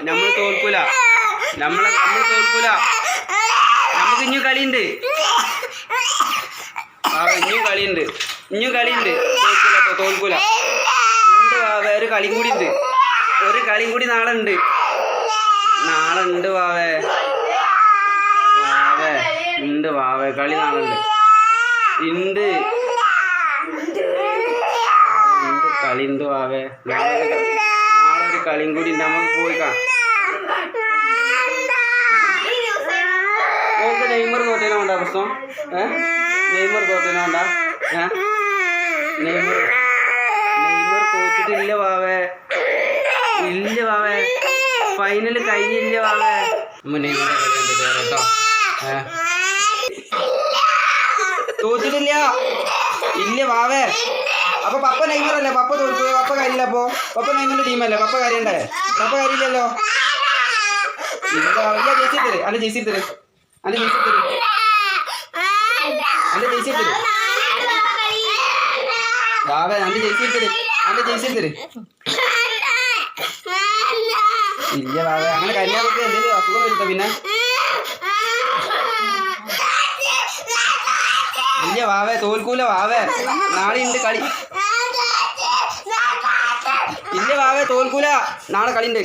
നമ്മൾ തോൽക്കൂല. നമ്മളെ നമ്മൾ തോൽക്കൂല. നമുക്ക് ഇനിയും കളിയുണ്ട്. ആ ഇനിയും കളിയുണ്ട്. ഇനിയും കളിയുണ്ട്. തോൽക്കൂല തോൽക്കൂല. ഉണ്ട് വാവേ ഒരു കളിയും കൂടി ഉണ്ട്. ഒരു കളിയും കൂടി നാളെ ഉണ്ട്. നാളെ ഉണ്ട് വാവേ. വാവേ ഉണ്ട് വാവേ. കളി നാളെ ഉണ്ട്. ഉണ്ട്. കളി ഉണ്ട് വാവേ. നാളെ കളിയും കൂടി നമുക്ക് പോയി കാണാം നെയ്മർ തോട്ടേനോ ഉണ്ടാ പ്രശ്നം. നെയ്മർ തോട്ടേനോ ഉണ്ടാ നെയ്മർ. നെയ്മർ തോറ്റിട്ടില്ല വാവേ. ഇല്ല വാവേ. ഫൈനൽ കഴിഞ്ഞില്ല വാവേ. നെയ്മറെ കണ്ടിട്ട് കേട്ടോ. തോറ്റിട്ടില്ല. ഇല്ല വാവേ. അപ്പൊ പപ്പ നെയ്മർ അല്ലേ പപ്പ തോൽക്കുക പപ്പ കാര്യമില്ല അപ്പൊ. പപ്പ നൈമറിന്റെ ടീമല്ലേ? പപ്പ കാര്യണ്ടേ പപ്പ കാര്യമില്ലല്ലോ? ഇല്ല ഇല്ല ജയിച്ചു തരും അല്ല ജയിച്ചു തരും അല്ല ജയിച്ചു തരും അല്ല ജയിച്ചു തരും വാവേ അന്റെ ജയിച്ചു തരും അന്റെ ജയിച്ചു തരും ഇല്ല വാവേ അങ്ങനെ കന്യാകുമാരി എന്തെങ്കിലും അസുഖം വരുത്തോ പിന്നെ? ഇല്ല വാവേ തോൽക്കൂല വാവേ. നാളെ ഉണ്ട് കളി. ഇല്ല വാവേ തോൽക്കൂല. നാളെ കളി ഉണ്ട്